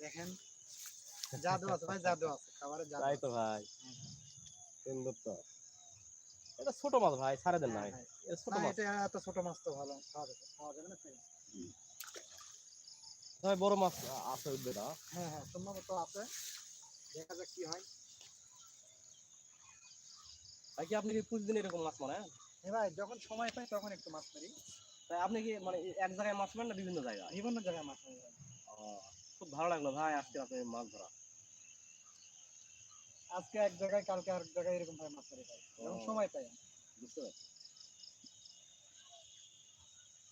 দেখেন জাদু আছে ভাই জাদু আছে খাবারের জাদু তাই তো ভাই। সুন্দর তো। এটা ছোট মাছ ভাই দেন হ্যাঁ, ভাই। এটা ছোট মাছ। এটা এত ছোট মাছ তো ভালো খাওয়া যাবে খাওয়া যাবে না? বড় মাছ আছে উঠবে না হ্যাঁ হ্যাঁ সম্ভবত আছে। দেখা যাক কি হয়। ভাই আপনি কি প্রতিদিন এরকম মাছ মারেন? হ্যাঁ ভাই যখন সময় পাই তখন একটু মাছ মারি। আপনি কি মানে এক জায়গায় মাছ মারেন না বিভিন্ন জায়গায়? বিভিন্ন জায়গায় মাছ খুব ভালো লাগল ভাই আজকে আপনি মাছ ধরা। আজকে এক জায়গায় কালকে আরেক জায়গায় এরকম ভাবে মাছ ভাই। সময় পাই। বুঝতে পারছি।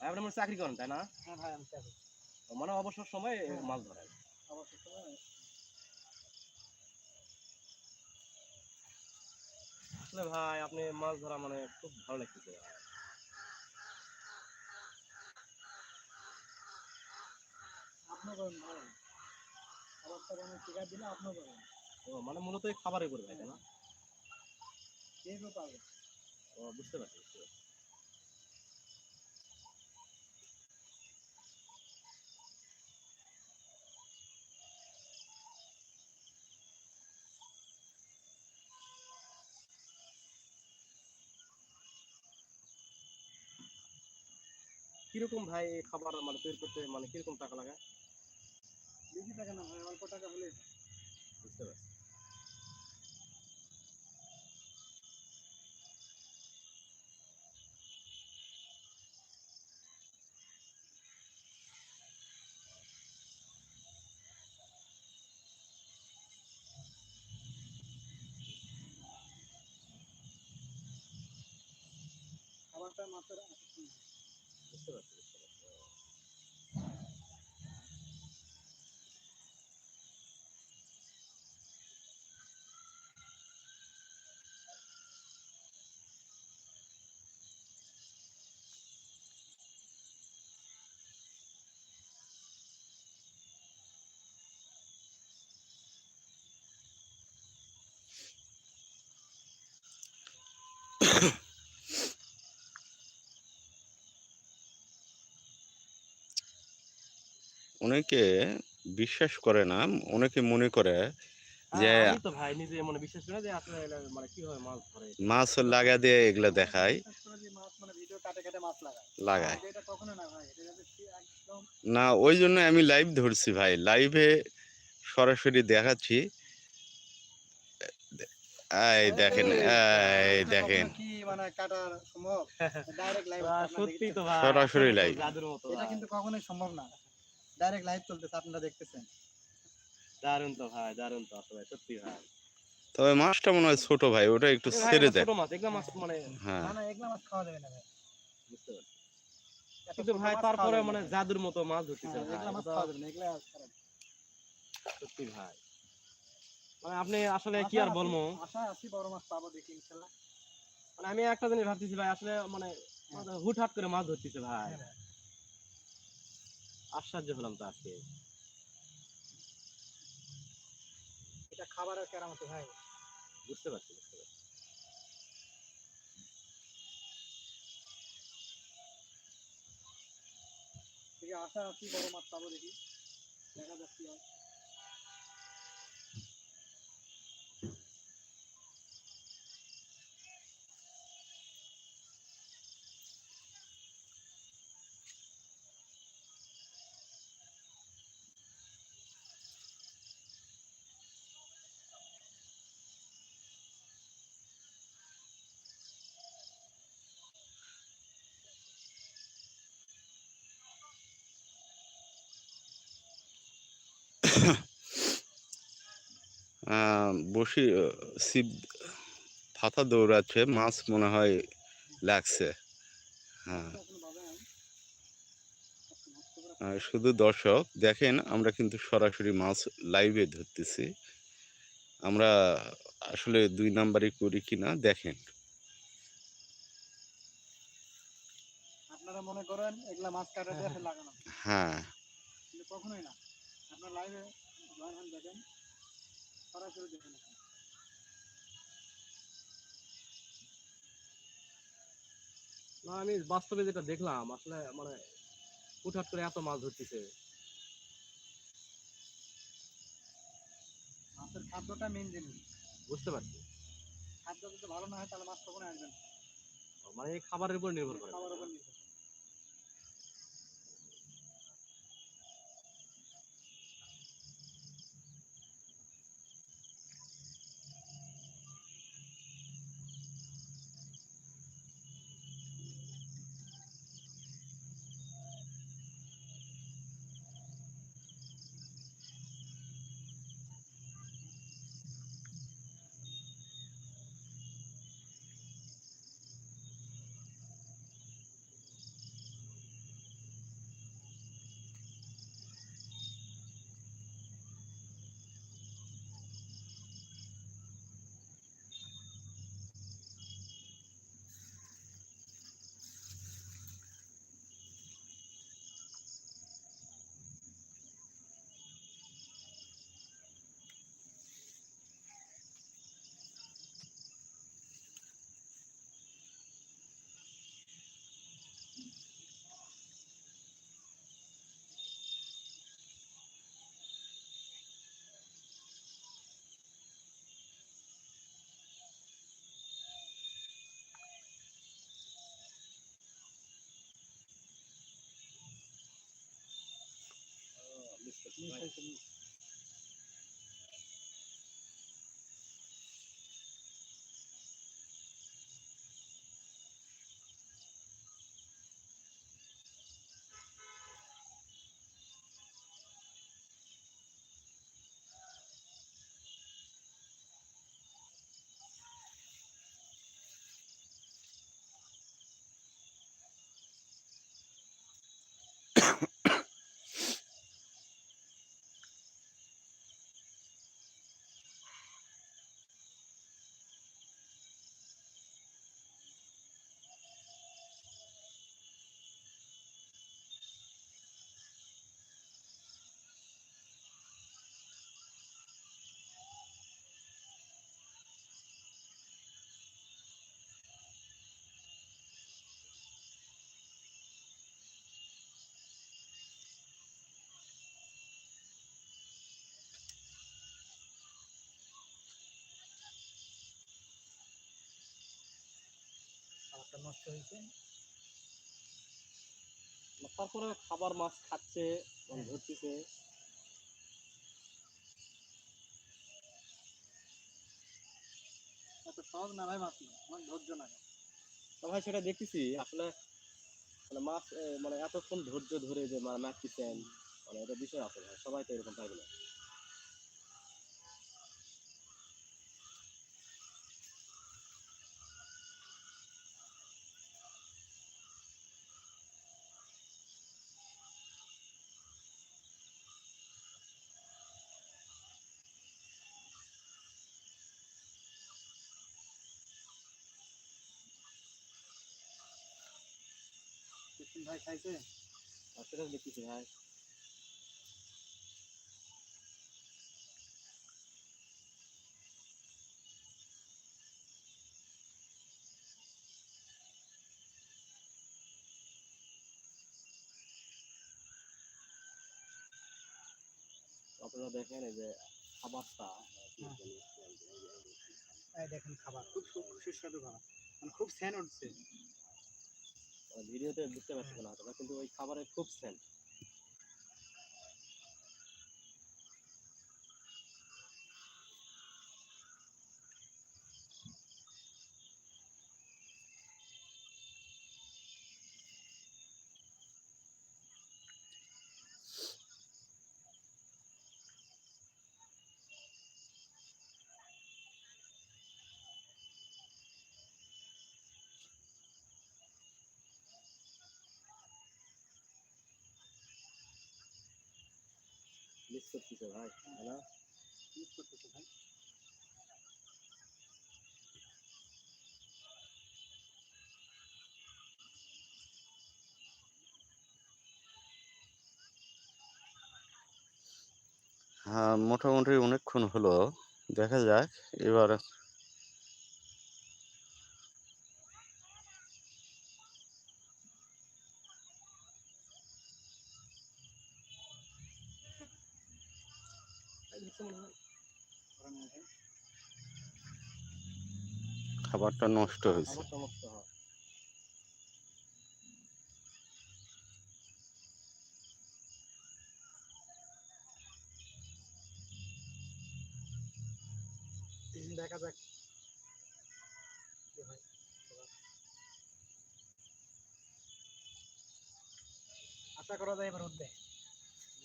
আপনি মনে চাকরি করেন তাই না? হ্যাঁ ভাই আমি চাই মানে অবসর সময় হ্যাঁ। মাছ ধরেন। অবশ্যই সময়। আসলে ভাই আপনি মাছ ধরা মানে খুব ভালো লাগতেছে। ভাই। আপনিও করেন ভাই অবস্থা আমি টিকা দিলে আপনিও করেন ও মানে মূলত এই খাবারের উপরে তাই না? কে কেউ পাবে ও বুঝতে পারছি বুঝতে পারছি। কীরকম ভাই খাবার মানে তৈরি করতে মানে কীরকম টাকা লাগে? বেশি টাকা না ভাই অল্প টাকা হলে বুঝতে পারছি। খাবারটা মাছের অনেকে বিশ্বাস করে না অনেকে মনে করে যে মানে বিশ্বাস করি না যে আসলে এরা কীভাবে মাছ লাগা দিয়ে এগুলো দেখায়। মানে ভিডিও কাটে কাটে মাছ লাগায়। না ভাই এটা যাতে সে একদম না ওই জন্য আমি লাইভ ধরছি ভাই। লাইভে সরাসরি দেখাচ্ছি। এই দেখেন এই দেখেন। মানে কাটার সম্ভব? ডাইরেক্ট লাইভ আহ, সত্যি তো ভাই সরাসরি মতো। এটা কিন্তু কখনোই সম্ভব না। ডাইরেক্ট লাইভ চলতেছে আপনারা দেখতেছেন। দারুণ তো ভাই দারুণ তো আসলে সত্যি ভাই। তবে মাছটা মনে হয় ছোট ভাই ওটা একটু ছেড়ে দেন ছোট মাছ এগুলা মাছ মানে হ্যাঁ। না না এগুলা মাছ খাওয়া যাবে না ভাই। বুঝতে পারছি। কিন্তু ভাই তারপরে মানে জাদুর মতো মাছ ধরতেছে হ্যাঁ, ভাই এগুলা মাছ খাওয়া যাবে না খারাপ। সত্যি ভাই। মানে আপনি আসলে কি আর বলব? আশা আছি বড় মাছ পাবো দেখি ইনশাআল্লাহ মানে আমি একটা জিনিস ভাবতেছি ভাই আসলে মানে মানে হুটহাট করে মাছ ধরতেছে হ্যাঁ ভাই। আশ্চর্য হলাম তো আজকে। এটা খাবারের কেরামতি ভাই। বুঝতে পারছি বুঝতে পারছি। আশা আছি বড় মাছ পাবো দেখি। দেখা যাক বসি শিব ফাতা দৌড়াচ্ছে মাছ মনে হয় লাগছে। হ্যাঁ। শুধু দর্শক দেখেন আমরা কিন্তু সরাসরি মাছ লাইভে ধরতেছি। আমরা আসলে দুই নাম্বারই করি কিনা দেখেন। আপনারা মনে করেন এগুলা মাছ কাটা লাগানো। হ্যাঁ। কখনোই না। আপনার লাইভে জয়েন হন দেখেন। সরাসরি দেখেন না আমি বাস্তবে যেটা দেখলাম আসলে মানে হুটহাট করে এত মাছ ধরতেছে। মাছের খাদ্যটা মেন জিনিস। বুঝতে পারছি। খাদ্য যদি ভালো না হয় তাহলে মাছ কখনো আসবে না। মানে এই খাবারের উপর নির্ভর করে। খাবার উপর নির্ভর করে। মিস হয়েছে, মিস। নষ্ট হয়েছে। তারপরে খাবার মাছ খাচ্ছে মানে ধরতেছে। এত সহজ না ভাই মাছ আমার ধৈর্য না তো ভাই সেটা দেখতেছি আসলে মানে মাছ মানে এতক্ষণ ধৈর্য ধরে যে মারতেছেন মানে এটা বিষয় আছে সবাই তো এরকম পারবে না। ভাই খাইছে দেখতেছি ভাই আপনারা দেখেন এই যে খাবারটা দেখেন খাবার। খুব সুস্বাদু খাবার। মানে খুব স্যান উঠছে ভিডিওতে বুঝতে পারছি না হয়তো কিন্তু ওই খাবারের খুব সেন্ট মিস করতেছে ভাই হ্যালো হ্যাঁ মোটামুটি অনেকক্ষণ হলো। দেখা যাক এবার খাবারটা নষ্ট হয়েছে। হয়। দেখা যাক। আশা করা যায় এবার উঠবে।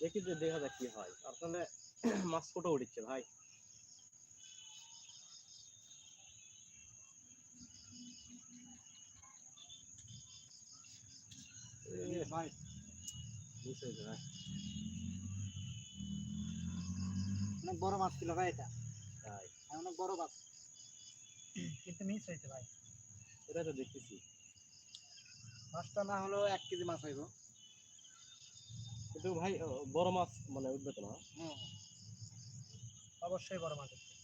দেখি যে দেখা যাক কি হয়। আসলে মাছ ফটো উঠছে ভাই। অনেক বড় মাছ ছিল ভাই এটা। তাই। হ্যাঁ, অনেক বড় মাছ। কিন্তু মিস হয়েছে ভাই। এটা তো দেখতেছি। মাছটা না হলেও এক কেজি মাছ হইব। কিন্তু ভাই বড় মাছ মানে উঠবে তো না? হুম অবশ্যই বড় মাছ হচ্ছে।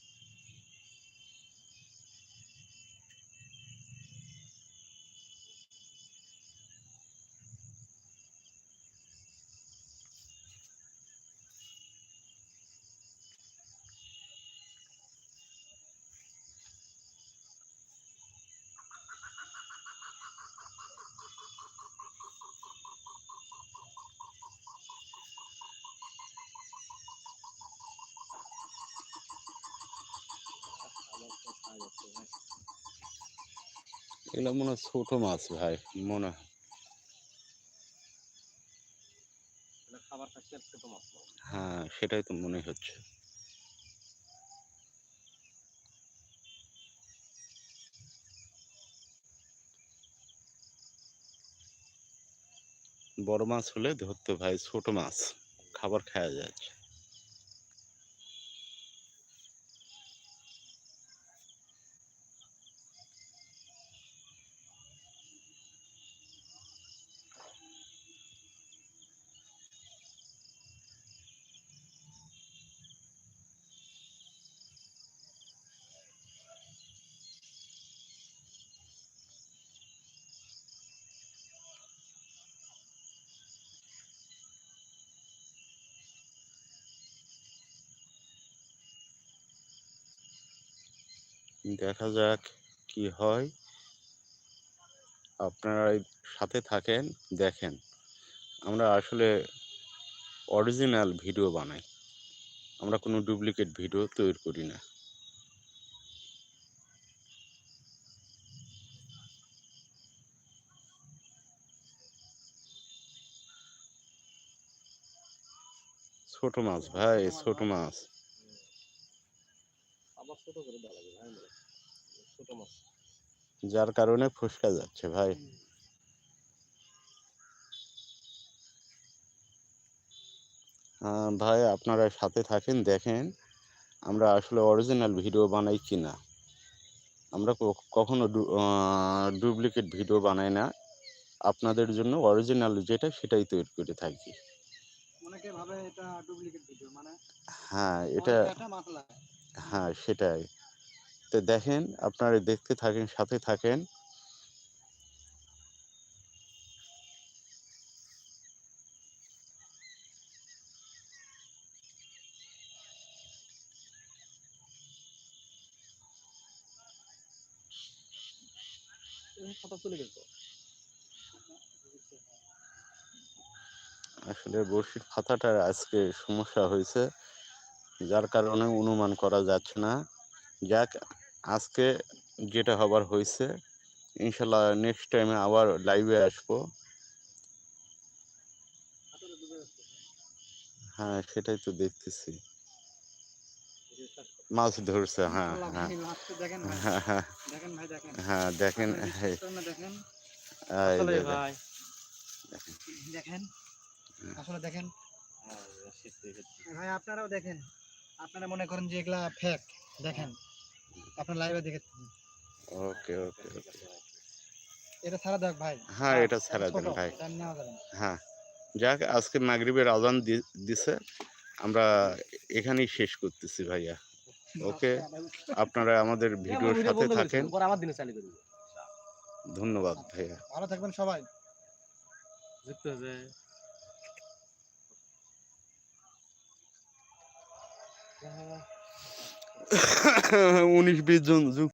আমার তো খাওয়া যাচ্ছে ভাই এগুলো মনে হয় ছোট মাছ ভাই মনে হয়। হ্যাঁ সেটাই তো মনে হচ্ছে। বড় মাছ হলে ধরতে ভাই ছোট মাছ খাবার খাওয়া যাচ্ছে। দেখা যাক কি হয়। আপনারা সাথে থাকেন, দেখেন। আমরা আসলে অরিজিনাল ভিডিও বানাই। আমরা কোনো ডুপ্লিকেট ভিডিও তৈরি করি না। ছোট মাছ ভাই, ছোট মাছ। ছোট করে দেওয়া ভাই ছোট মাছ। যার কারণে ফসকা যাচ্ছে ভাই। ভাই আপনারা সাথে থাকেন দেখেন আমরা আসলে অরিজিনাল ভিডিও বানাই কি না আমরা কখনো ডুপ্লিকেট ভিডিও বানাই না। আপনাদের জন্য অরিজিনাল যেটা সেটাই তৈরি করে থাকি। মানে হ্যাঁ এটা হ্যাঁ সেটাই। তো দেখেন, আপনারা দেখতে থাকেন, সাথে থাকেন। আসলে বড়শির খাতাটার আজকে সমস্যা হয়েছে। যার কারণে অনুমান করা যাচ্ছে না। যাক আজকে যেটা হবার হয়েছে ইনশাল্লাহ নেক্সট টাইমে আবার লাইভে আসব। হ্যাঁ সেটাই তো দেখতেছি। মাছ ধরছে হ্যাঁ হ্যাঁ। হ্যাঁ হ্যাঁ। দেখেন দেখেন। হ্যাঁ আসলে দেখেন। ভাই দেখেন। আসলে দেখেন? শেষ গেছে ভাই আপনারাও দেখেন। আপনারা মনে করেন যে এগুলা ফেক দেখেন। আপনার লাইভে দেখে ওকে ওকে ওকে। এটা ছাড়া দেখ ভাই। হ্যাঁ এটা ছাড়া দেন ভাই। হ্যাঁ। যাক আজকে মাগরিবের আজান দি- দিছে। আমরা এখানেই শেষ করতেছি ভাইয়া। ওকে? আপনারা আমাদের ভিডিওর সাথে থাকেন। পরে আমার দিনে চালু করে ধন্যবাদ ভাইয়া। ভালো থাকবেন সবাই। যুক্ত হয়ে হ্যাঁ উনিশ বিশ জন যুক্ত